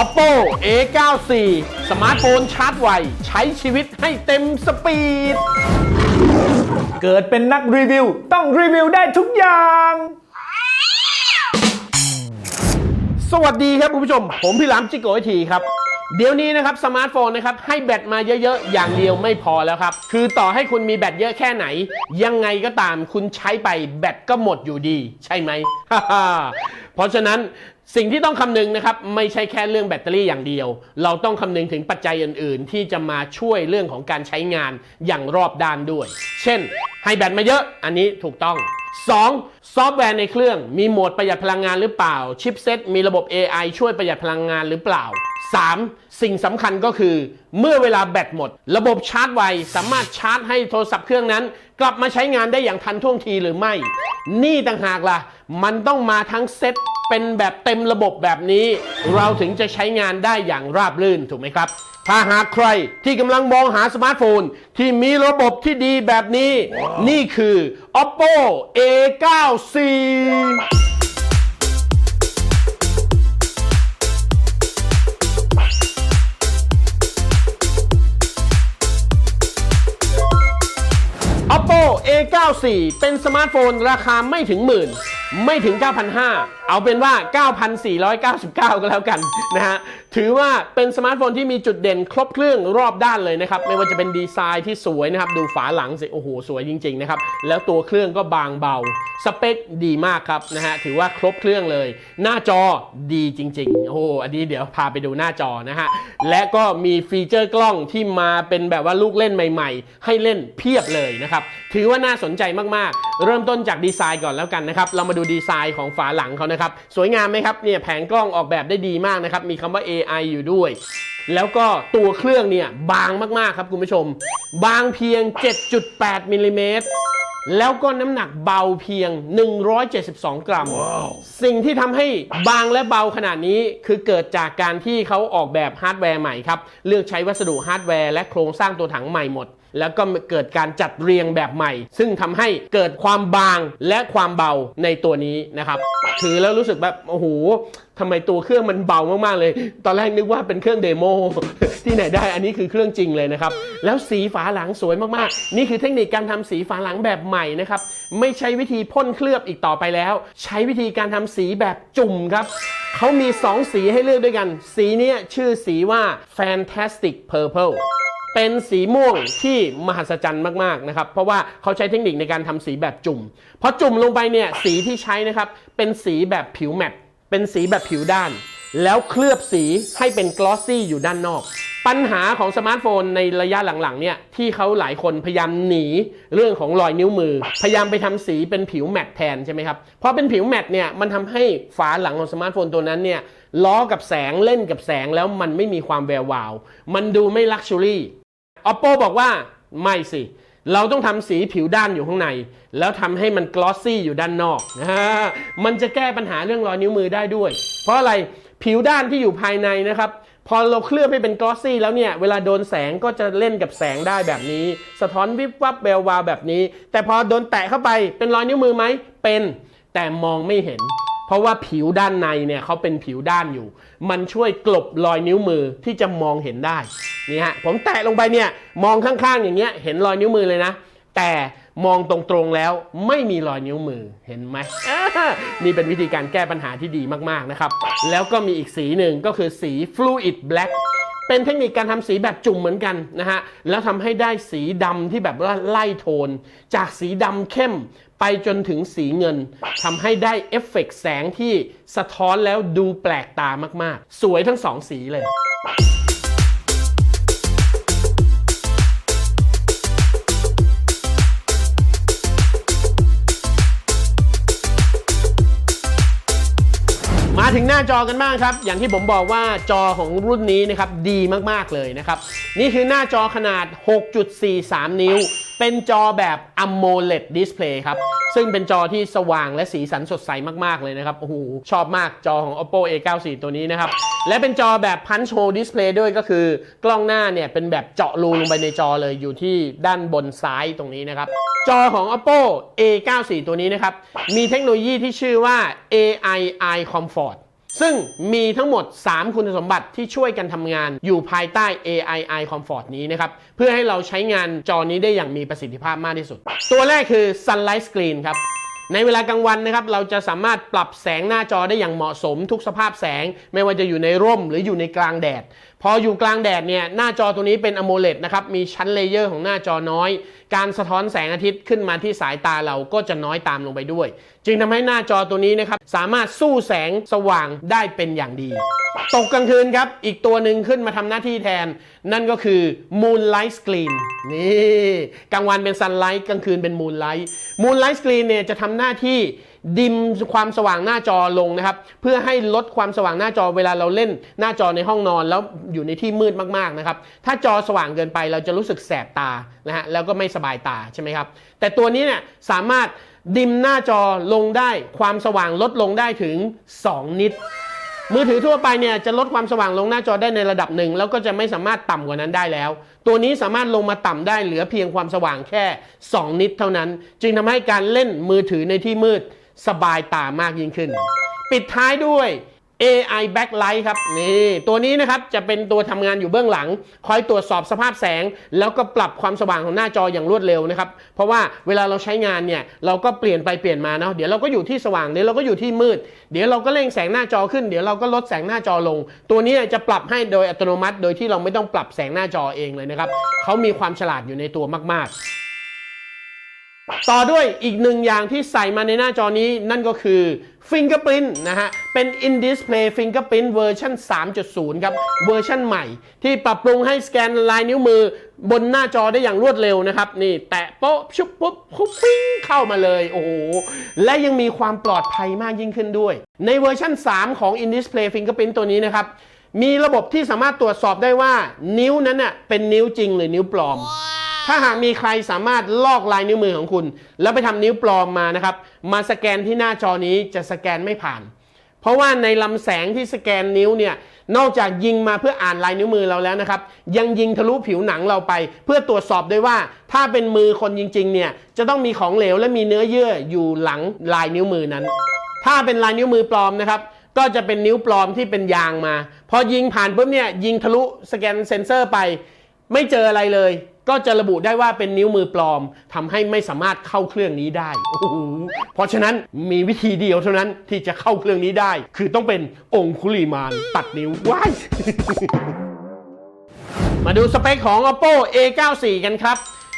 Oppo A94 สมาร์ทโฟนชาร์จไว ใช้ชีวิตให้เต็มสปีด เกิดเป็นนักรีวิว ต้องรีวิวได้ทุกอย่าง สวัสดีครับคุณผู้ชม ผมพี่หลามจิโกไอทีครับเดี๋ยวนี้นะครับสมาร์ทโฟนนะครับให้แบตมาเยอะๆ อย่างเดียวไม่พอแล้วครับ คือต่อให้คุณมีแบตเยอะแค่ไหน ยังไงก็ตามคุณใช้ไปแบตก็หมดอยู่ดี ใช่ไหม เพราะฉะนั้น สิ่งที่ต้องคำนึงนะครับไม่ใช่แค่เรื่องแบตเตอรี่อย่างเดียว เราต้องคำนึงถึงปัจจัยอื่น ๆ ที่จะมาช่วยเรื่องของการใช้งานอย่างรอบด้านด้วย เช่น ให้แบตมาเยอะอันนี้ถูกต้อง 2. ซอฟต์แวร์ในเครื่อง มีโหมดประหยัดพลังงานหรือเปล่า ชิปเซ็ตมีระบบ AI ช่วยประหยัดพลังงานหรือเปล่า 3. สิ่งสำคัญก็คือ เมื่อเวลาแบตหมด ระบบชาร์จไว สามารถชาร์จให้โทรศัพท์เครื่องนั้น กลับมาใช้งานได้อย่างทันท่วงทีหรือไม่ นี่ต่างหากล่ะ มันต้องมาทั้งเซ็ตเป็นแบบเต็มระบบแบบนี้ เราถึงจะใช้งานได้อย่างราบรื่นถูกไหมครับ ถ้าหากใครที่กำลังมองหาสมาร์ทโฟน ที่มีระบบที่ดีแบบนี้ นี่คือ Oppo A94 Oppo A94 เป็นสมาร์ทโฟนราคาไม่ถึงหมื่น ไม่ถึง 9,500 เอาเป็นว่า 9,499 ก็แล้วกันนะฮะ ถือว่าเป็นสมาร์ทโฟนที่มีจุดเด่นครบเครื่องรอบด้านเลยนะครับ ไม่ว่าจะเป็นดีไซน์ที่สวยนะครับ ดูฝาหลังสิ โอ้โห สวยจริง ๆ นะครับ แล้วตัวเครื่องก็บางเบา สเปคดีมากครับนะฮะ ถือว่าครบเครื่องเลย หน้าจอดีจริง ๆ โอ้โหอันนี้เดี๋ยวพาไปดูหน้าจอนะฮะ และก็มีฟีเจอร์กล้องที่มาเป็นแบบว่าลูกเล่นใหม่ ๆ ให้เล่นเพียบเลยนะครับ ถือว่าน่าสนใจมากๆ เริ่มต้นจากดีไซน์ก่อนแล้วกันนะครับ เรามาดูดีไซน์ของฝาหลังเขานะครับ สวยงามไหมครับ เนี่ยแผงกล้องออกแบบได้ดีมากนะครับ มีคำว่า AI อยู่ด้วย แล้วก็ตัวเครื่องเนี่ยบางมากๆครับคุณผู้ชม บางเพียง 7.8มิลลิเมตรแล้วก็น้ำหนักเบาเพียง 172 กรัมสิ่งที่ทำให้บางและเบาขนาดนี้คือเกิดจากการที่เขาออกแบบฮาร์ดแวร์ใหม่ครับ เลือกใช้วัสดุฮาร์ดแวร์และโครงสร้างตัวถังใหม่หมด แล้วก็เกิดการจัดเรียงแบบใหม่ ซึ่งทำให้เกิดความบางและความเบาในตัวนี้นะครับถือแล้วรู้สึกแบบโอ้โหทำไมตัวเครื่องมันเบามากๆเลย ตอนแรกนึกว่าเป็นเครื่องเดโมที่ไหนได้ อันนี้คือเครื่องจริงเลยนะครับ แล้วสีฝาหลังสวยมากๆ นี่คือเทคนิคการทำสีฝาหลังแบบใหม่นะครับ ไม่ใช้วิธีพ่นเคลือบอีกต่อไปแล้ว ใช้วิธีการทำสีแบบจุ่มครับเขามี 2 สีให้เลือกด้วยกัน สีนี้ชื่อสีว่า Fantastic Purple เป็นสีม่วงที่มหัศจรรย์มากๆนะครับ เพราะว่าเขาใช้เทคนิคในการทำสีแบบจุ่มพอจุ่มลงไปเนี่ยสีที่ใช้นะครับเป็นสีแบบผิวแมตต์เป็นสีแบบผิวด้าน แล้วเคลือบสีให้เป็นกลอสซี่อยู่ด้านนอก ปัญหาของสมาร์ทโฟนในระยะหลังๆเนี่ยที่เขาหลายคนพยายามหนีเรื่องของรอยนิ้วมือ พยายามไปทำสีเป็นผิวแมตต์แทนใช่ไหมครับเพราะเป็นผิวแมตต์เนี่ยมันทำให้ฝาหลังของสมาร์ทโฟนตัวนั้นเนี่ยล้อกับแสงเล่นกับแสงแล้วมันไม่มีความแวววาว มันดูไม่ลักชัวรี่ oppo บอกว่าไม่สิ เราต้องทำสีผิวด้านอยู่ข้างใน แล้วทำให้มันกลอสซี่อยู่ด้านนอกนะฮะมันจะแก้ปัญหาเรื่องรอยนิ้วมือได้ด้วย เพราะอะไรผิวด้านที่อยู่ภายในนะครับพอเราเคลือบให้เป็นกลอสซี่แล้วเนี่ยเวลาโดนแสงก็จะเล่นกับแสงได้แบบนี้ สะท้อนวิบวับแวววาวแบบนี้ แต่พอโดนแตะเข้าไปเป็นรอยนิ้วมือไหมเป็น แต่มองไม่เห็น เพราะว่าผิวด้านในเนี่ยเขาเป็นผิวด้านอยู่ มันช่วยกลบรอยนิ้วมือที่จะมองเห็นได้นี่ฮะผมแตะลงไปเนี่ยมองข้างๆอย่างเงี้ยเห็นรอยนิ้วมือเลยนะ แต่มองตรงๆแล้วไม่มีรอยนิ้วมือเห็นไหมนี่เป็นวิธีการแก้ปัญหาที่ดีมากๆนะครับ แล้วก็มีอีกสีหนึ่งก็คือสี fluid black เป็นเทคนิคการทำสีแบบจุ่มเหมือนกันนะฮะ แล้วทำให้ได้สีดำที่แบบว่าไล่โทน จากสีดำเข้ม ไปจนถึงสีเงินทำให้ได้เอฟเฟกต์แสงที่สะท้อนแล้วดูแปลกตามากๆ สวยทั้งสองสีเลยมาถึงหน้าจอกันบ้างครับ อย่างที่ผมบอกว่าจอของรุ่นนี้นะครับดีมากๆเลยนะครับ นี่คือหน้าจอขนาด 6.43 นิ้ว เป็นจอแบบ AMOLED Display ครับ ซึ่งเป็นจอที่สว่างและสีสันสดใสมาก ๆ เลยนะครับ โอ้โห ชอบมากจอของ Oppo A94 ตัวนี้นะครับ และเป็นจอแบบ Punch Hole Display ด้วยก็คือกล้องหน้าเนี่ยเป็นแบบเจาะรูลงไปในจอเลยอยู่ที่ด้านบนซ้ายตรงนี้นะครับ จอของ Oppo A94 ตัวนี้นะครับ มีเทคโนโลยีที่ชื่อว่า AI Eye Comfort ซึ่งมีทั้งหมด 3 คุณสมบัติที่ช่วยกันทำงานอยู่ภายใต้ AI Eye Comfort นี้นะครับ เพื่อให้เราใช้งานจอนี้ได้อย่างมีประสิทธิภาพมากที่สุด ตัวแรกคือ Sunlight Screen ครับในเวลากลางวันนะครับเราจะสามารถปรับแสงหน้าจอได้อย่างเหมาะสมทุกสภาพแสง ไม่ว่าจะอยู่ในร่มหรืออยู่ในกลางแดดพออยู่กลางแดดเนี่ยหน้าจอตัวนี้เป็น AMOLED นะครับมีชั้นเลเยอร์ของหน้าจอน้อย การสะท้อนแสงอาทิตย์ขึ้นมาที่สายตาเราก็จะน้อยตามลงไปด้วย จึงทำให้หน้าจอตัวนี้นะครับสามารถสู้แสงสว่างได้เป็นอย่างดี ตกกลางคืนครับ อีกตัวหนึ่งขึ้นมาทำหน้าที่แทน นั่นก็คือ Moonlight Screen นี่กลางวันเป็น Sunlight กลางคืนเป็น Moonlight Moonlight Screen เนี่ยจะทำหน้าที่ ดิมความสว่างหน้าจอลงนะครับ เพื่อให้ลดความสว่างหน้าจอเวลาเราเล่นหน้าจอในห้องนอนแล้วอยู่ในที่มืดมากๆนะครับ ถ้าจอสว่างเกินไปเราจะรู้สึกแสบตานะฮะแล้วก็ไม่สบายตาใช่ไหมครับ แต่ตัวนี้เนี่ยสามารถดิมหน้าจอลงได้ความสว่างลดลงได้ถึง 2 นิตมือถือทั่วไปเนี่ยจะลดความสว่างลงหน้าจอได้ในระดับหนึ่งแล้วก็จะไม่สามารถต่ำกว่านั้นได้แล้ว ตัวนี้สามารถลงมาต่ำได้เหลือเพียงความสว่างแค่ 2 นิตเท่านั้น จึงทำให้การเล่นมือถือในที่มืด สบายตามากยิ่งขึ้น ปิดท้ายด้วย AI Backlight ครับนี่ตัวนี้นะครับจะเป็นตัวทำงานอยู่เบื้องหลัง คอยตรวจสอบสภาพแสง แล้วก็ปรับความสว่างของหน้าจออย่างรวดเร็วนะครับ เพราะว่าเวลาเราใช้งานเนี่ย เราก็เปลี่ยนไปเปลี่ยนมาเนาะเดี๋ยวเราก็อยู่ที่สว่างเดี๋ยวเราก็อยู่ที่มืด เดี๋ยวเราก็เร่งแสงหน้าจอขึ้น เดี๋ยวเราก็ลดแสงหน้าจอลง ตัวนี้จะปรับให้โดยอัตโนมัติ โดยที่เราไม่ต้องปรับแสงหน้าจอเองเลยนะครับเขามีความฉลาดอยู่ในตัวมาก ๆ ต่อด้วยอีกหนึ่งอย่างที่ใส่มาในหน้าจอนี้นั่นก็คือ Fingerprint นะฮะ เป็น In Display Fingerprint เวอร์ชัน3.0 ครับ เวอร์ชันใหม่ ที่ปรับปรุงให้สแกนลายนิ้วมือบนหน้าจอได้อย่างรวดเร็วนะครับ นี่แตะโป๊ะชุบปุ๊บปุ๊บปิ้งเข้ามาเลย โอ้โห และยังมีความปลอดภัยมากยิ่งขึ้นด้วย ในเวอร์ชัน3 ของ In Display Fingerprint ตัวนี้นะครับ มีระบบที่สามารถตรวจสอบได้ว่านิ้วนั้นน่ะเป็นนิ้วจริงหรือนิ้วปลอม ถ้าหากมีใครสามารถลอกลายนิ้วมือของคุณ แล้วไปทำนิ้วปลอมมานะครับ มาสแกนที่หน้าจอนี้จะสแกนไม่ผ่าน เพราะว่าในลำแสงที่สแกนนิ้วเนี่ยนอกจากยิงมาเพื่ออ่านลายนิ้วมือเราแล้วนะครับ ยังยิงทะลุผิวหนังเราไป เพื่อตรวจสอบด้วยว่า ถ้าเป็นมือคนจริงๆเนี่ยจะต้องมีของเหลวและมีเนื้อเยื่ออยู่หลังลายนิ้วมือนั้น ถ้าเป็นลายนิ้วมือปลอมนะครับก็จะเป็นนิ้วปลอมที่เป็นยางมา พอยิงผ่านปุ๊บเนี่ยยิงทะลุสแกนเซนเซอร์ไป ไม่เจออะไรเลย ก็จะระบุได้ว่าเป็นนิ้วมือปลอมทำให้ไม่สามารถเข้าเครื่องนี้ได้โอ้โหเพราะฉะนั้นมีวิธีเดียวเท่านั้นที่จะเข้าเครื่องนี้ได้ คือต้องเป็นองคุลีมานตัดนิ้วว้ายมาดูสเปคของ oppo a94 กันครับ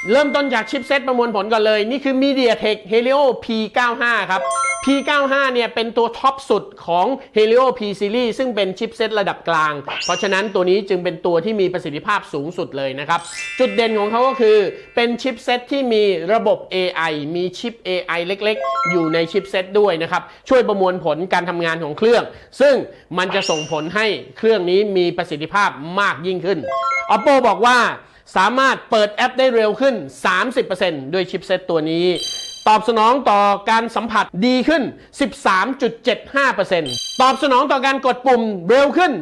เริ่มต้นจากชิปเซตประมวลผลก่อนเลย นี่คือ MediaTek Helio P95 ครับ P95 เนี่ยเป็นตัวท็อปสุดของ Helio P Series ซึ่งเป็นชิปเซตระดับกลาง เพราะฉะนั้นตัวนี้จึงเป็นตัวที่มีประสิทธิภาพสูงสุดเลยนะครับ จุดเด่นของเขาก็คือเป็นชิปเซตที่มีระบบ AI มีชิป AI เล็กๆ อยู่ในชิปเซตด้วยนะครับ ช่วยประมวลผลการทำงานของเครื่อง ซึ่งมันจะส่งผลให้เครื่องนี้มีประสิทธิภาพมากยิ่งขึ้น Oppo บอกว่า สามารถเปิดแอปได้เร็วขึ้น 30%ด้วยชิปเซตตัวนี้ ตอบสนองต่อการสัมผัสดีขึ้น 13.75%ตอบสนองต่อการกดปุ่มเร็วขึ้น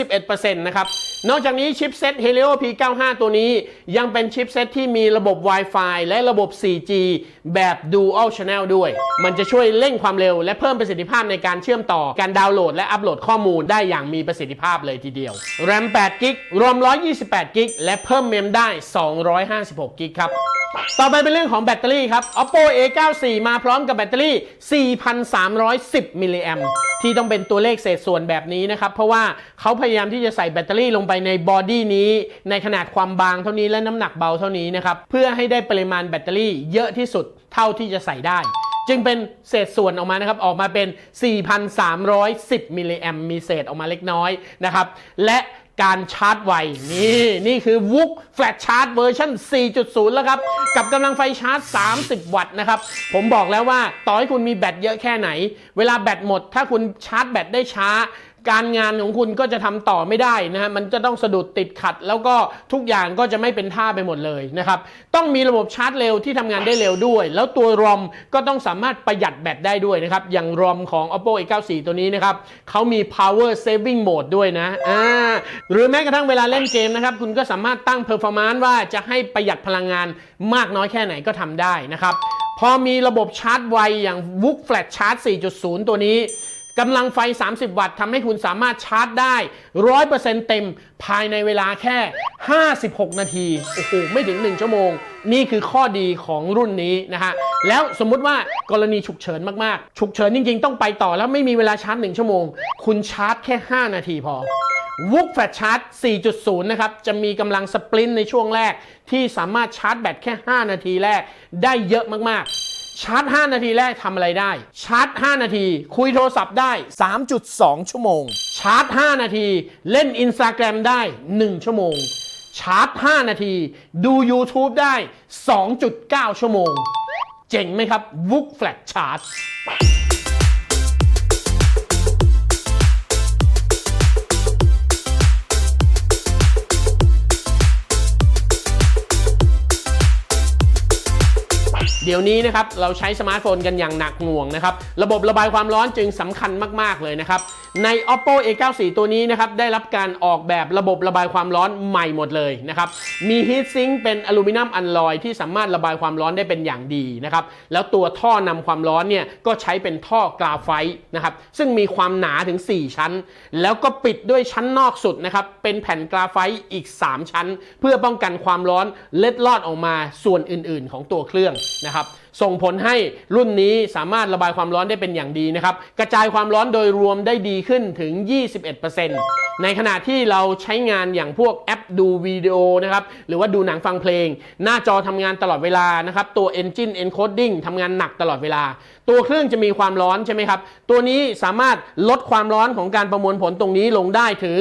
41%นะครับ นอกจากนี้ชิปเซ็ต Helio P95 ตัวนี้ยังเป็นชิปเซ็ตที่มีระบบ Wi-Fi และระบบ 4G แบบ Dual Channel ด้วย มันจะช่วยเร่งความเร็วและเพิ่มประสิทธิภาพในการเชื่อมต่อ การดาวน์โหลดและอัปโหลดข้อมูลได้อย่างมีประสิทธิภาพเลยทีเดียว RAM 8 g b รวม 128 g b และเพิ่มเมมได้ 256 g b ครับ ต่อไปเป็นเรื่องของแบตเตอรี่ครับ Oppo A A94 มาพร้อมกับแบตเตอรี่ 4,310 มิลลิแอมที่ต้องเป็นตัวเลขเศษส่วนแบบนี้นะครับ เพราะว่าเขาพยายามที่จะใส่แบตเตอรี่ลงไปในบอดี้นี้ ในขนาดความบางเท่านี้และน้ำหนักเบาเท่านี้นะครับ เพื่อให้ได้ปริมาณแบตเตอรี่เยอะที่สุดเท่าที่จะใส่ได้จึงเป็นเศษส่วนออกมานะครับ ออกมาเป็น 4,310 มิลลิแอมมีเศษออกมาเล็กน้อยนะครับ และ การชาร์จไวนี่นี่คือวุกแฟลชชาร์จเวอร์ชัน4.0 แล้วครับ กับกำลังไฟชาร์จ 30 วัตต์นะครับ ผมบอกแล้วว่าต่อให้คุณมีแบตเยอะแค่ไหน เวลาแบตหมด ถ้าคุณชาร์จแบตได้ช้า การงานของคุณก็จะทำต่อไม่ได้นะฮะมันจะต้องสะดุดติดขัด แล้วก็ทุกอย่างก็จะไม่เป็นท่าไปหมดเลยนะครับต้องมีระบบชาร์จเร็วที่ทำงานได้เร็วด้วย แล้วตัวรอมก็ต้องสามารถประหยัดแบตได้ด้วยนะครับอย่างรอมของ oppo a94 ตัวนี้นะครับเขามี power saving mode ด้วยนะอ่าหรือแม้กระทั่งเวลาเล่นเกมนะครับคุณก็สามารถตั้ง performance ว่าจะให้ประหยัดพลังงานมากน้อยแค่ไหนก็ทำได้นะครับพอมีระบบชาร์จไวอย่าง WUK Flash Charge 4.0 ตัวนี้ กำลังไฟ 30 วัตต์ทำให้คุณสามารถชาร์จได้ 100%เต็มภายในเวลาแค่ 56 นาที โอ้โห ไม่ถึง 1 ชั่วโมง นี่คือข้อดีของรุ่นนี้นะฮะ แล้วสมมุติว่ากรณีฉุกเฉินมาก ๆ ฉุกเฉินจริง ๆ ต้องไปต่อแล้วไม่มีเวลาชาร์จ 1 ชั่วโมง คุณชาร์จแค่ 5 นาทีพอ w o o k Fast Charge 4.0 นะครับ จะมีกำลังสปรินต์ในช่วงแรก ที่สามารถชาร์จแบตแค่ 5 นาทีแรกได้เยอะมาก ๆ ชาร์จ 5 นาทีแรกทำอะไรได้ ชาร์จ 5 นาที คุยโทรศัพท์ได้ 3.2 ชั่วโมง ชาร์จ 5 นาที เล่น Instagram ได้ 1 ชั่วโมง ชาร์จ 5 นาที ดู YouTube ได้ 2.9 ชั่วโมง เจ๋งไหมครับ w o o k Flat Charge เดี๋ยวนี้นะครับเราใช้สมาร์ทโฟนกันอย่างหนักหน่วงนะครับระบบระบายความร้อนจึงสำคัญมากๆเลยนะครับ ใน oppo a94 ตัวนี้นะครับได้รับการออกแบบระบบระบายความร้อนใหม่หมดเลยนะครับมี heat sink เป็นอลูมิเนียมอัลลอยที่สามารถระบายความร้อนได้เป็นอย่างดีนะครับแล้วตัวท่อนำความร้อนเนี่ยก็ใช้เป็นท่อกราไฟต์นะครับซึ่งมีความหนาถึง 4 ชั้น แล้วก็ปิดด้วยชั้นนอกสุดนะครับเป็นแผ่นกราไฟต์อีก 3 ชั้น เพื่อป้องกันความร้อนเล็ดลอดออกมาส่วนอื่น ๆ ของตัวเครื่องนะครับ ส่งผลให้รุ่นนี้สามารถระบายความร้อนได้เป็นอย่างดีนะครับ กระจายความร้อนโดยรวมได้ดีขึ้นถึง 21%ในขณะที่เราใช้งานอย่างพวกแอปดูวิดีโอนะครับหรือว่าดูหนังฟังเพลง หน้าจอทำงานตลอดเวลานะครับตัว Engine Encoding ทำงานหนักตลอดเวลา ตัวเครื่องจะมีความร้อนใช่ไหมครับ ตัวนี้สามารถลดความร้อนของการประมวลผลตรงนี้ลงได้ถึง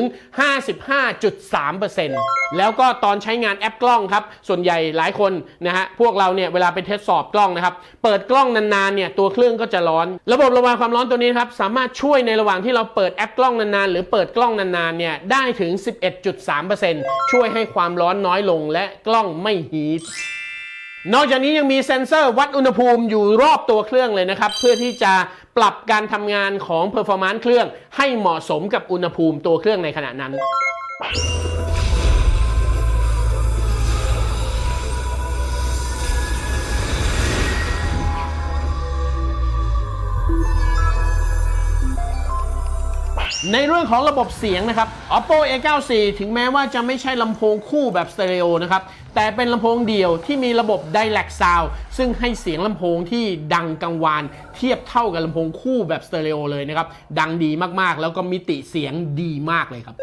55.3%แล้วก็ตอนใช้งานแอปกล้องครับ ส่วนใหญ่หลายคนนะฮะพวกเราเนี่ยเวลาไปทดสอบกล้องนะครับ เปิดกล้องนานๆเนี่ยตัวเครื่องก็จะร้อน ระบบระบายความร้อนตัวนี้ครับสามารถช่วยในระหว่างที่เราเปิดแอปกล้องนานๆหรือเปิดกล้องนานๆเนี่ยได้ถึง 11.3%ช่วยให้ความร้อนน้อยลงและกล้องไม่ฮีทนอกจากนี้ยังมีเซ็นเซอร์วัดอุณหภูมิอยู่รอบตัวเครื่องเลยนะครับ เพื่อที่จะปรับการทำงานของ performance เครื่องให้เหมาะสมกับอุณหภูมิตัวเครื่องในขณะนั้น ในเรื่องของระบบเสียงนะครับ Oppo A94 ถึงแม้ว่าจะไม่ใช่ลำโพงคู่แบบสเตอริโอนะครับ แต่เป็นลำโพงเดี่ยวที่มีระบบ Direct Sound ซึ่งให้เสียงลำโพงที่ดังกังวาน เทียบเท่ากับลำโพงคู่แบบสเตอริโอเลยนะครับ ดังดีมากๆ แล้วก็มิติเสียงดีมากเลยครับ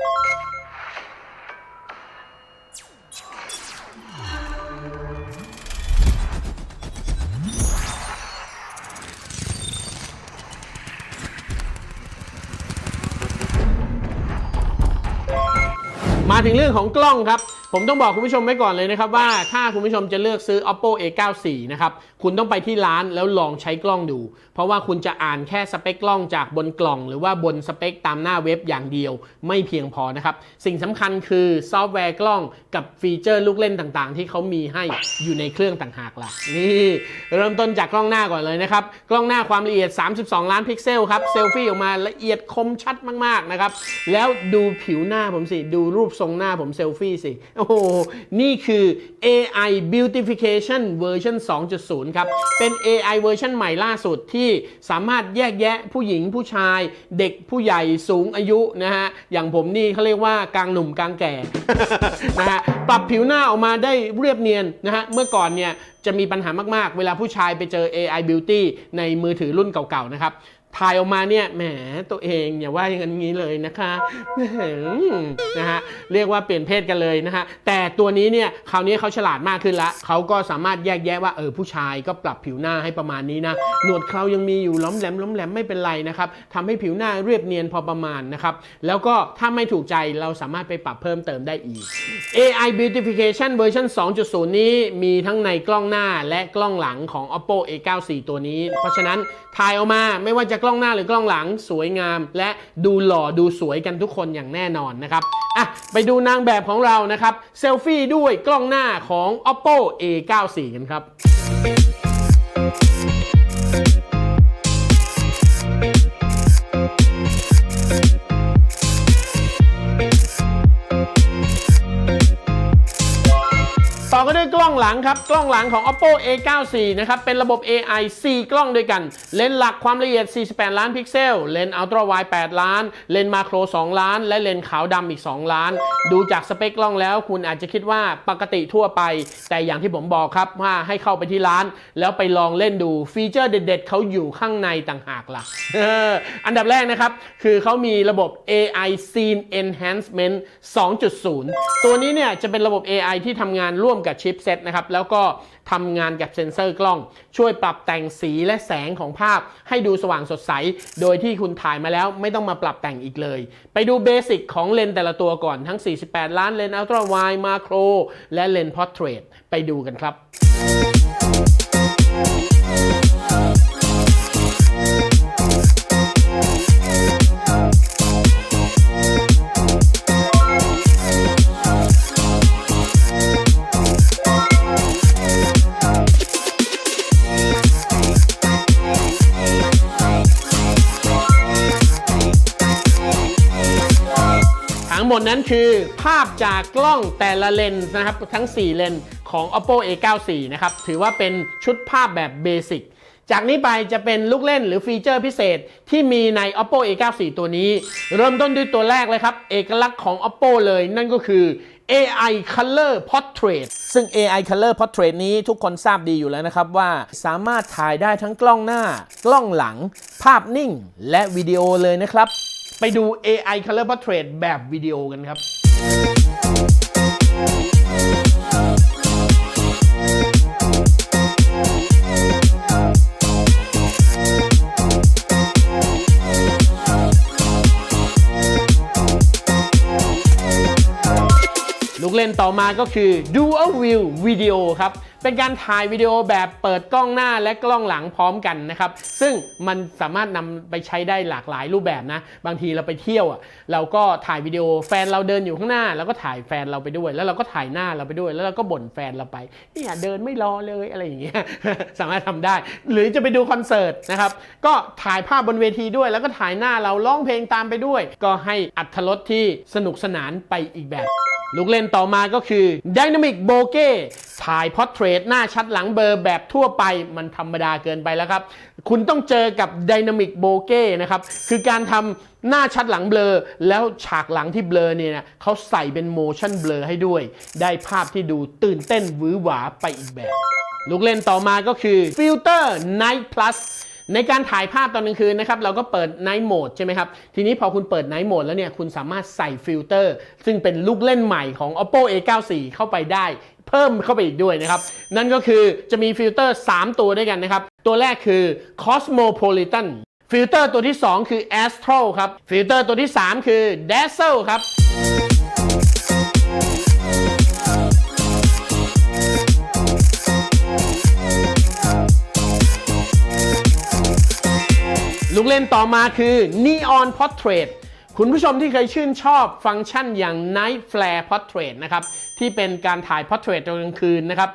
มาถึงเรื่องของกล้องครับ ผมต้องบอกคุณผู้ชมไว้ก่อนเลยนะครับว่าถ้าคุณผู้ชมจะเลือกซื้อ oppo a94 นะครับคุณต้องไปที่ร้านแล้วลองใช้กล้องดู เพราะว่าคุณจะอ่านแค่สเปคกล้องจากบนกล่อง หรือว่าบนสเปคตามหน้าเว็บอย่างเดียว ไม่เพียงพอนะครับ สิ่งสำคัญคือซอฟต์แวร์กล้องกับฟีเจอร์ลูกเล่นต่างๆ ที่เขามีให้อยู่ในเครื่องต่างหากล่ะนี่เริ่มต้นจากกล้องหน้าก่อนเลยนะครับกล้องหน้าความละเอียด 32 ล้านพิกเซลครับเซลฟี่ออกมาละเอียดคมชัดมากๆนะครับแล้วดูผิวหน้าผมสิดูรูปทรงหน้าผมเซลฟี่สิโอ้โห นี่คือ AI Beautification เวอร์ชัน2.0 ครับ เป็น AI เวอร์ชันใหม่ล่าสุดที่สามารถแยกแยะผู้หญิงผู้ชาย เด็กผู้ใหญ่สูงอายุนะฮะ อย่างผมนี่เขาเรียกว่ากลางหนุ่มกลางแก่นะฮะ ปรับผิวหน้าออกมาได้เรียบเนียนนะฮะ เมื่อก่อนเนี่ยจะมีปัญหามากๆ เวลาผู้ชายไปเจอ AI Beauty ในมือถือรุ่นเก่าๆ นะครับ ถ่ายออกมาเนี่ยแหมตัวเองอย่าว่าอย่างนี้เลยนะคะนะฮะเรียกว่าเปลี่ยนเพศกันเลยนะฮะแต่ตัวนี้เนี่ยคราวนี้เขาฉลาดมากขึ้นละเขาก็สามารถแยกแยะว่าเออผู้ชายก็ปรับผิวหน้าให้ประมาณนี้นะหนวดเครายังมีอยู่ล้มแหลมล้มแหลมไม่เป็นไรนะครับทำให้ผิวหน้าเรียบเนียนพอประมาณนะครับแล้วก็ถ้าไม่ถูกใจเราสามารถไปปรับเพิ่มเติมได้อีก AI Beautification เวอร์ชัน2.0 นี้มีทั้งในกล้องหน้าและกล้องหลังของ Oppo A94 ตัวนี้ เพราะฉะนั้นถ่ายออกมาไม่ว่าจะกล้องหน้าหรือกล้องหลังสวยงาม และดูหล่อดูสวยกันทุกคนอย่างแน่นอนนะครับอะไปดูนางแบบของเรานะครับเซลฟี่ด้วยกล้องหน้าของ Oppo A94 กันครับ อกันด้วยกล้องหลังครับ กล้องหลังของ oppo a94 นะครับ เป็นระบบ AI 4 กล้องด้วยกัน เลนส์หลักความละเอียด 48 ล้านพิกเซล เลนส์อัลตร้าไวด์8ล้าน เลนส์มาโคร 2 ล้าน และเลนส์ขาวดำอีก 2 ล้าน ดูจากสเปคกล้องแล้ว คุณอาจจะคิดว่าปกติทั่วไป แต่อย่างที่ผมบอกครับว่าให้เข้าไปที่ร้าน แล้วไปลองเล่นดูฟีเจอร์เด็ด ๆเขาอยู่ข้างในต่างหากล่ะอันดับแรกนะครับ คือเขามีระบบ AI Scene Enhancement 2.0 ตัวนี้เนี่ยจะเป็นระบบ AI ที่ทำงานร่วมกับชิปเซตนะครับแล้วก็ทำงานกับเซ็นเซอร์กล้อง ช่วยปรับแต่งสีและแสงของภาพ ให้ดูสว่างสดใส โดยที่คุณถ่ายมาแล้วไม่ต้องมาปรับแต่งอีกเลย ไปดูเบสิกของเลนส์แต่ละตัวก่อนทั้ง 48 ล้านเลนส์อัลตร้าไวด์มาโครและเลนส์พอร์เทรตไปดูกันครับ ดนั้นคือภาพจากกล้องแต่ละเลนส์นะครับ ทั้ง 4 เลนส์ของ oppo a94 นะครับ ถือว่าเป็นชุดภาพแบบเบสิกจากนี้ไปจะเป็นลูกเล่นหรือฟีเจอร์พิเศษที่มีใน oppo a94 ตัวนี้ เริ่มต้นด้วยตัวแรกเลยครับ เอกลักษณ์ของ oppo เลยนั่นก็คือ AI Color Portrait ซึ่ง AI Color Portrait นี้ทุกคนทราบดีอยู่แล้วนะครับว่าสามารถถ่ายได้ทั้งกล้องหน้า กล้องหลัง ภาพนิ่ง และวิดีโอเลยนะครับ ไปดู AI Color Portrait แบบวิดีโอกันครับ เล่นต่อมาก็คือ Dual View Video ครับ เป็นการถ่ายวิดีโอแบบเปิดกล้องหน้าและกล้องหลังพร้อมกันนะครับ ซึ่งมันสามารถนำไปใช้ได้หลากหลายรูปแบบนะ บางทีเราไปเที่ยวอะเราก็ถ่ายวิดีโอแฟนเราเดินอยู่ข้างหน้า แล้วก็ถ่ายแฟนเราไปด้วย แล้วเราก็ถ่ายหน้าเราไปด้วย แล้วเราก็บ่นแฟนเราไปเนี่ยเดินไม่รอเลยอะไรอย่างเงี้ยสามารถทำได้ หรือจะไปดูคอนเสิร์ตนะครับก็ถ่ายภาพบนเวทีด้วย แล้วก็ถ่ายหน้าเราร้องเพลงตามไปด้วย ก็ให้อัตรสที่สนุกสนานไปอีกแบบ ลูกเล่นต่อมาก็คือ Dynamic Bokeh ถ่ายพอร์เทรตหน้าชัดหลังเบลอร์แบบทั่วไปมันธรรมดาเกินไปแล้วครับ คุณต้องเจอกับ Dynamic Bokeh นะครับ คือการทำหน้าชัดหลังเบลอ แล้วฉากหลังที่เบลอเนี่ยนะเขาใส่เป็น motion blur ให้ด้วย ได้ภาพที่ดูตื่นเต้นหวือหวาไปอีกแบบ ลูกเล่นต่อมาก็คือฟิลเตอร์ Night Plus ในการถ่ายภาพตอนกลางคืนนะครับเราก็เปิด Night Mode ใช่ไหมครับ ทีนี้พอคุณเปิด Night Mode แล้วเนี่ยคุณสามารถใส่ฟิลเตอร์ ซึ่งเป็นลูกเล่นใหม่ของ oppo a94 เข้าไปได้ เพิ่มเข้าไปอีกด้วยนะครับ นั่นก็คือจะมีฟิลเตอร์ 3 ตัวด้วยกันนะครับ ตัวแรกคือ Cosmopolitan ฟิลเตอร์ตัวที่ 2 คือ Astro ครับ ฟิลเตอร์ตัวที่ 3 คือ Dazzle ครับ เล่นต่อมาคือ Neon Portrait คุณผู้ชมที่เคยชื่นชอบฟังก์ชันอย่าง Night Flare Portrait นะครับ ที่เป็นการถ่าย Portrait ตอนกลางคืนนะครับ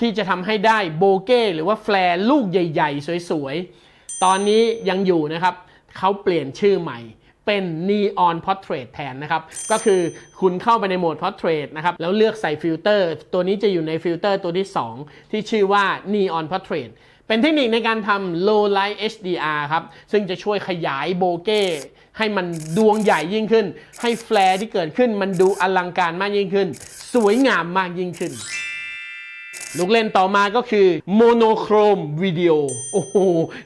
ที่จะทำให้ได้โบเก้หรือว่าแฟลร์ลูกใหญ่ ๆ สวยๆ ตอนนี้ยังอยู่นะครับ เขาเปลี่ยนชื่อใหม่เป็น Neon Portrait แทนนะครับ ก็คือคุณเข้าไปในโหมด Portrait นะครับ แล้วเลือกใส่ฟิลเตอร์ ตัวนี้จะอยู่ในฟิลเตอร์ตัวที่ 2 ที่ชื่อว่า Neon Portrait เป็นเทคนิคในการทำ low light HDR ครับ ซึ่งจะช่วยขยายโบเก้ให้มันดวงใหญ่ยิ่งขึ้น ให้แฟลร์ที่เกิดขึ้นมันดูอลังการมากยิ่งขึ้น สวยงามมากยิ่งขึ้น ลูกเล่นต่อมาก็คือ Monochrome Video โอ้โห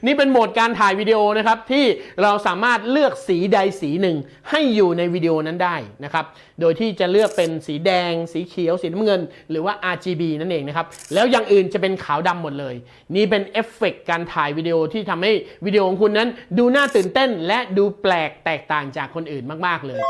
นี่เป็นโหมดการถ่ายวิดีโอนะครับที่เราสามารถเลือกสีใดสีหนึ่ง ให้อยู่ในวิดีโอนั้นได้นะครับโดยที่จะเลือกเป็นสีแดง สีเขียว สีน้ำเงิน หรือว่า RGB นั่นเองนะครับแล้วอย่างอื่นจะเป็นขาวดำหมดเลย นี่เป็นเอฟเฟกต์การถ่ายวิดีโอที่ทำให้วิดีโอของคุณนั้น ดูน่าตื่นเต้น และดูแปลกแตกต่างจากคนอื่นมาก ๆ เลย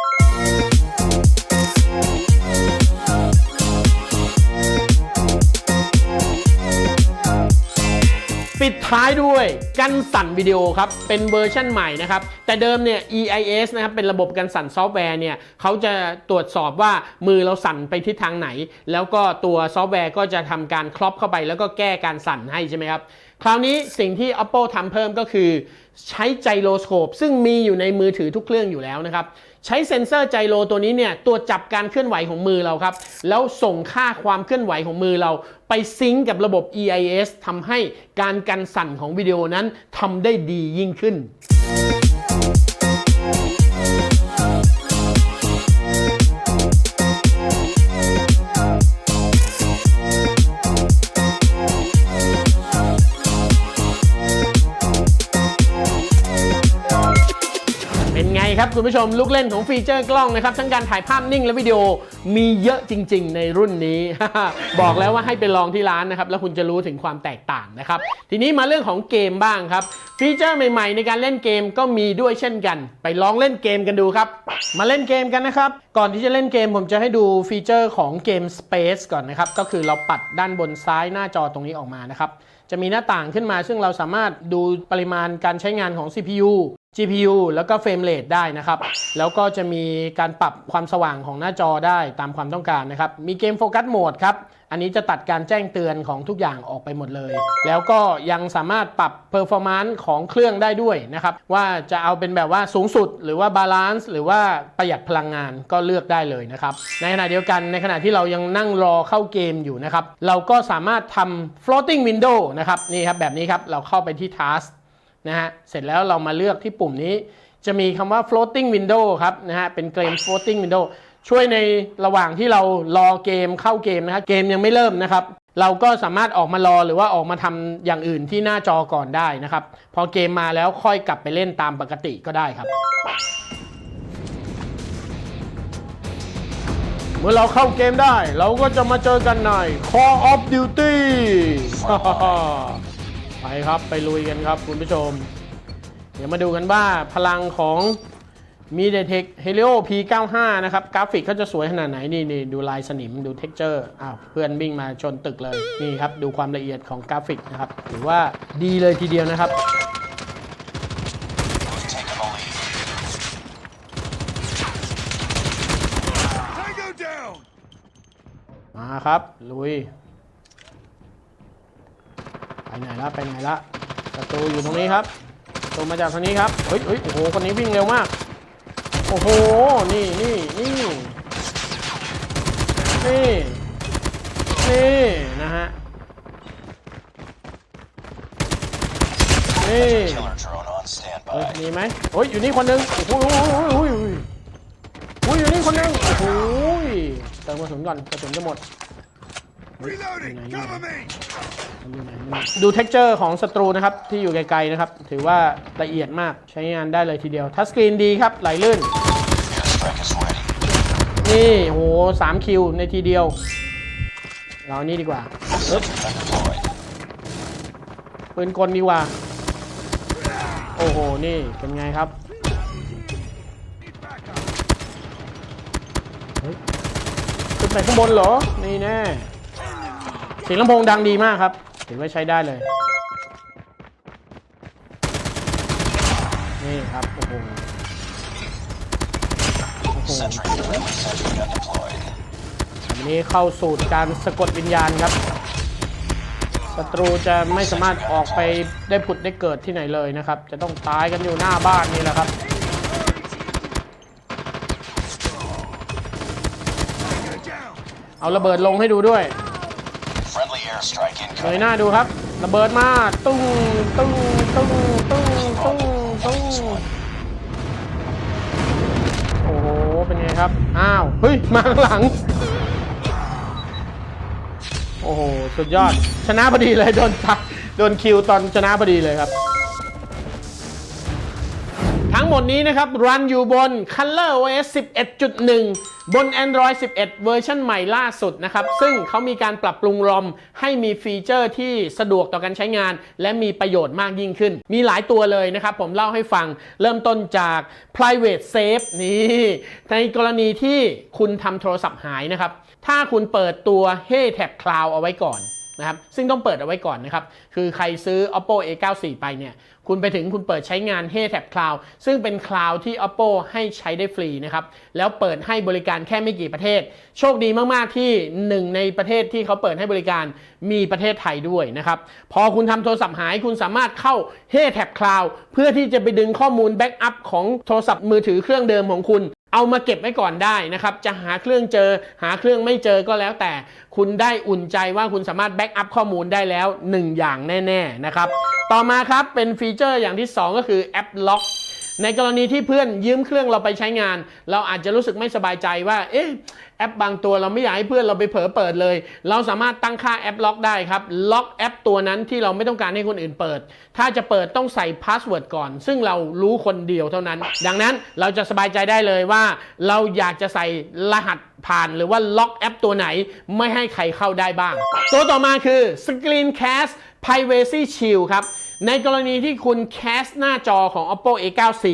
ปิดท้ายด้วยกันสั่นวิดีโอครับ เป็นเวอร์ชันใหม่นะครับ แต่เดิมเนี่ย EIS นะครับ เป็นระบบกันสั่นซอฟต์แวร์เนี่ยเขาจะตรวจสอบว่ามือเราสั่นไปทิศทางไหน แล้วก็ตัวซอฟต์แวร์ก็จะทำการครอปเข้าไป แล้วก็แก้การสั่นให้ใช่ไหมครับ คราวนี้สิ่งที่ Oppo ทำเพิ่มก็คือ ใช้ไจโรสโคปซึ่งมีอยู่ในมือถือทุกเครื่องอยู่แล้วนะครับ ใช้เซ็นเซอร์ไจโรตัวนี้เนี่ยตัวจับการเคลื่อนไหวของมือเราครับ แล้วส่งค่าความเคลื่อนไหวของมือเรา ไปซิงก์กับระบบ EIS ทำให้การกันสั่นของวิดีโอนั้นทำได้ดียิ่งขึ้น ครับคุณผู้ชมลูกเล่นของฟีเจอร์กล้องนะครับทั้งการถ่ายภาพนิ่งและวิดีโอมีเยอะจริง ๆ ในรุ่นนี้ บอกแล้วว่าให้ไปลองที่ร้านนะครับแล้วคุณจะรู้ถึงความแตกต่างนะครับทีนี้มาเรื่องของเกมบ้างครับฟีเจอร์ใหม่ ๆ ในการเล่นเกมก็มีด้วยเช่นกัน ไปลองเล่นเกมกันดูครับ มาเล่นเกมกันนะครับ ก่อนที่จะเล่นเกมผมจะให้ดูฟีเจอร์ของเกม Space ก่อนนะครับก็คือเราปัดด้านบนซ้ายหน้าจอตรงนี้ออกมานะครับจะมีหน้าต่างขึ้นมาซึ่งเราสามารถดูปริมาณการใช้งานของ CPU GPU แล้วก็เฟรมเรทได้นะครับ แล้วก็จะมีการปรับความสว่างของหน้าจอได้ตามความต้องการนะครับ มีเกมโฟกัสโหมดครับ อันนี้จะตัดการแจ้งเตือนของทุกอย่างออกไปหมดเลย แล้วก็ยังสามารถปรับ performance ของเครื่องได้ด้วยนะครับ ว่าจะเอาเป็นแบบว่าสูงสุดหรือว่าบาลานซ์หรือว่าประหยัดพลังงานก็เลือกได้เลยนะครับ ในขณะเดียวกันในขณะที่เรายังนั่งรอเข้าเกมอยู่นะครับ เราก็สามารถทำ floating window นะครับนี่ครับแบบนี้ครับเราเข้าไปที่ task นะฮะ เสร็จแล้วเรามาเลือกที่ปุ่มนี้ จะมีคำว่า floating window ครับนะฮะ เป็นเกม floating window ช่วยในระหว่างที่เรารอเกมเข้าเกมนะครับเกมยังไม่เริ่มนะครับ เราก็สามารถออกมารอหรือว่าออกมาทำอย่างอื่นที่หน้าจอก่อนได้นะครับ พอเกมมาแล้วค่อยกลับไปเล่นตามปกติก็ได้ครับเมื่อเราเข้าเกมได้ เราก็จะมาเจอกันใน Call of Duty ไปครับไปลุยกันครับคุณผู้ชม เดี๋ยวมาดูกันว่าพลังของ MediaTek Helio P95 นะครับ กราฟิกเขาจะสวยขนาดไหน นี่นี่ดูลายสนิมดูเท็กเจอร์อ้าวเพื่อนวิ่งมาชนตึกเลย นี่ครับ ดูความละเอียดของกราฟิกนะครับถือว่าดีเลยทีเดียวนะครับ มาครับ ลุย ไปไหนละไปไหนละศัตรูอยู่ตรงนี้ครับศัตรูมาจากทางนี้ครับเฮ้ยเฮ้ยโอ้โหคนนี้วิ่งเร็วมาก โอ้โหนี่นี่นี่นี่นี่นะฮะนี่ Killer drone on เฮ้ย standby. มีไหมโอ้ยอยู่นี่คนหนึงโอ้โหโอ้ยโอ้ยโอ้ยโอ้ยอยู่นี่คนหนึงโอ้โหเติมกระสุนก่อนกระสุนจะหมด Reloading! Cover me! ดูเท็กเจอร์ของศัตรูนะครับ ที่อยู่ไกลๆนะครับ ถือว่าละเอียดมากใช้งานได้เลยทีเดียวทัชสกรีนดีครับ ไหลลื่น นี่โหสามคิวในทีเดียว เรานนี้ดีกว่าปืนกลดีกว่า โอ้โห นี่เป็นไงครับขึ้นไปข้างบนเหรอ นี่แน่เสียงลำโพงดังดีมากครับ ถือว่าใช้ได้เลย นี่ครับ โอ้โหโอ้โหอันนี้เข้าสู่การสะกดวิญญาณครับศัตรูจะไม่สามารถออกไปได้ผุดได้เกิดที่ไหนเลยนะครับ จะต้องตายกันอยู่หน้าบ้านนี่แหละครับเอาระเบิดลงให้ดูด้วย เงยหน้าดูครับระเบิดมาตุ้งตุ้งตุ้งตุ้งตุ้งตุ้งโอ้โหเป็นไงครับอ้าวเฮ้ยมาข้างหลัง โอ้โหสุดยอดชนะพอดีเลยโดนทักโดนคิวตอนชนะพอดีเลยครับ งหมดนี้นะครับ รันอยู่บน Color OS 11.1 บน Android 11 เวอร์ชันใหม่ล่าสุดนะครับ ซึ่งเขามีการปรับปรุงรอมให้มีฟีเจอร์ที่สะดวกต่อการใช้งาน และมีประโยชน์มากยิ่งขึ้น มีหลายตัวเลยนะครับ ผมเล่าให้ฟังเริ่มต้นจาก private safe นี่ในกรณีที่คุณทำโทรศัพท์หายนะครับ ถ้าคุณเปิดตัว Hey Tab Cloud เอาไว้ก่อน นะครับซึ่งต้องเปิดเอาไว้ก่อนนะครับ คือใครซื้อ oppo a94 ไปเนี่ย คุณไปถึงคุณเปิดใช้งาน h e y Tab Cloud ซึ่งเป็นคลาวด์ที่ oppo ให้ใช้ได้ฟรีนะครับ แล้วเปิดให้บริการแค่ไม่กี่ประเทศ โชคดีมาก ๆ ที่หนึ่งในประเทศที่เขาเปิดให้บริการมีประเทศไทยด้วยนะครับ พอคุณทำโทรศัพท์หายคุณสามารถเข้า h e y Tab Cloud เพื่อที่จะไปดึงข้อมูลแบ็กอัพของโทรศัพท์มือถือเครื่องเดิมของคุณ เอามาเก็บไว้ก่อนได้นะครับ จะหาเครื่องเจอ หาเครื่องไม่เจอก็แล้วแต่ คุณได้อุ่นใจว่าคุณสามารถแบ็กอัพข้อมูลได้แล้ว 1 อย่างแน่ ๆ นะครับ ต่อมาครับเป็นฟีเจอร์อย่างที่ 2 ก็คือแอปล็อก ในกรณีที่เพื่อนยืมเครื่องเราไปใช้งาน เราอาจจะรู้สึกไม่สบายใจว่า เอ๊ะแอปบางตัวเราไม่อยากให้เพื่อนเราไปเผลอเปิดเลย เราสามารถตั้งค่าแอปล็อกได้ครับ ล็อกแอปตัวนั้นที่เราไม่ต้องการให้คนอื่นเปิด ถ้าจะเปิดต้องใส่พาสเวิร์ดก่อน ซึ่งเรารู้คนเดียวเท่านั้น ดังนั้นเราจะสบายใจได้เลยว่า เราอยากจะใส่รหัสผ่านหรือว่าล็อกแอปตัวไหนไม่ให้ใครเข้าได้บ้าง ตัวต่อมาคือ Screencast Privacy Shield ครับ ในกรณีที่คุณแคสหน้าจอของ oppo a94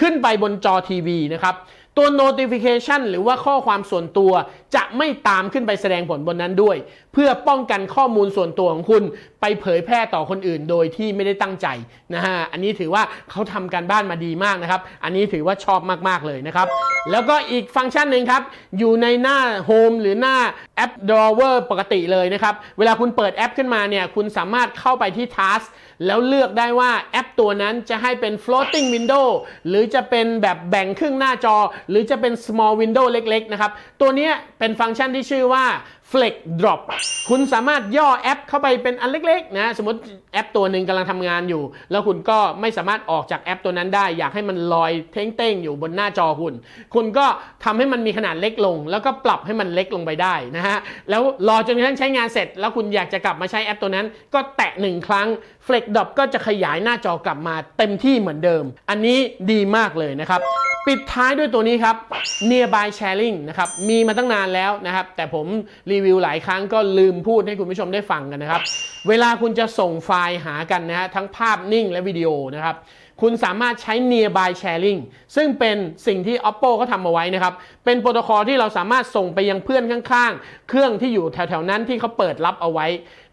ขึ้นไปบนจอทีวีนะครับ ตัว notification หรือว่าข้อความส่วนตัวจะไม่ตามขึ้นไปแสดงผลบนนั้นด้วย เพื่อป้องกันข้อมูลส่วนตัวของคุณไปเผยแพร่ต่อคนอื่นโดยที่ไม่ได้ตั้งใจนะฮะอันนี้ถือว่าเขาทำการบ้านมาดีมากนะครับ อันนี้ถือว่าชอบมากๆเลยนะครับ แล้วก็อีกฟังก์ชันหนึ่งครับ อยู่ในหน้า Home หรือหน้าแอป Drawer ปกติเลยนะครับ เวลาคุณเปิดแอปขึ้นมาเนี่ยคุณสามารถเข้าไปที่ Task แล้วเลือกได้ว่าแอปตัวนั้นจะให้เป็น floating window หรือจะเป็นแบบแบ่งครึ่งหน้าจอ หรือจะเป็น small window เล็กๆนะครับ ตัวเนี้ยเป็นฟังก์ชันที่ชื่อว่า Flex Drop คุณสามารถย่อแอปเข้าไปเป็นอันเล็กๆนะสมมติแอปตัวหนึ่งกำลังทำงานอยู่ แล้วคุณก็ไม่สามารถออกจากแอปตัวนั้นได้ อยากให้มันลอยเท้งๆอยู่บนหน้าจอคุณ คุณก็ทำให้มันมีขนาดเล็กลง แล้วก็ปรับให้มันเล็กลงไปได้นะฮะแล้วรอจนกระทั่งใช้งานเสร็จ แล้วคุณอยากจะกลับมาใช้แอปตัวนั้น ก็แตะหนึ่งครั้ง Flex Drop ก็จะขยายหน้าจอกลับมาเต็มที่เหมือนเดิม อันนี้ดีมากเลยนะครับปิดท้ายด้วยตัวนี้ครับ nearby sharing นะครับมีมาตั้งนานแล้วนะครับแต่ผมรีีวิวหลายครั้งก็ลืมพูดให้คุณผู้ชมได้ฟังกันนะครับ เวลาคุณจะส่งไฟล์หากันนะฮะทั้งภาพนิ่งและวิดีโอนะครับ คุณสามารถใช้ nearby sharing ซึ่งเป็นสิ่งที่ oppo เขาทำเอาไว้นะครับ เป็นโปรโตคอลที่เราสามารถส่งไปยังเพื่อนข้างๆ เครื่องที่อยู่แถวๆนั้นที่เขาเปิดรับเอาไว้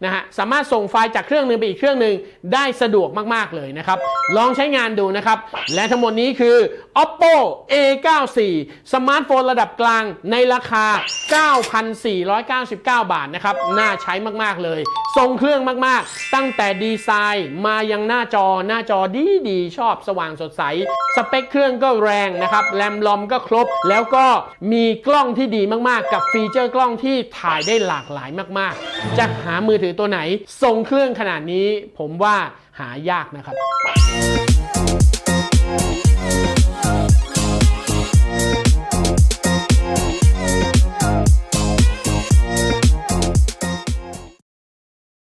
นะฮะ สามารถส่งไฟล์จากเครื่องหนึ่งไปอีกเครื่องหนึ่งได้สะดวกมากๆเลยนะครับ ลองใช้งานดูนะครับ และทั้งหมดนี้คือ oppo a94 สมาร์ทโฟนระดับกลางในราคา 9,499 บาทนะครับ น่าใช้มากๆเลย ทรงเครื่องมากๆ ตั้งแต่ดีไซน์มายังหน้าจอ หน้าจอดีดีชอบสว่างสดใส สเปคเครื่องก็แรงนะครับ แรมลอมก็ครบ แล้วก็มีกล้องที่ดีมากๆ กับฟีเจอร์กล้องที่ถ่ายได้หลากหลายมากๆ จะหามือถือตัวไหนทรงเครื่องขนาดนี้ ผมว่าหายากนะครับ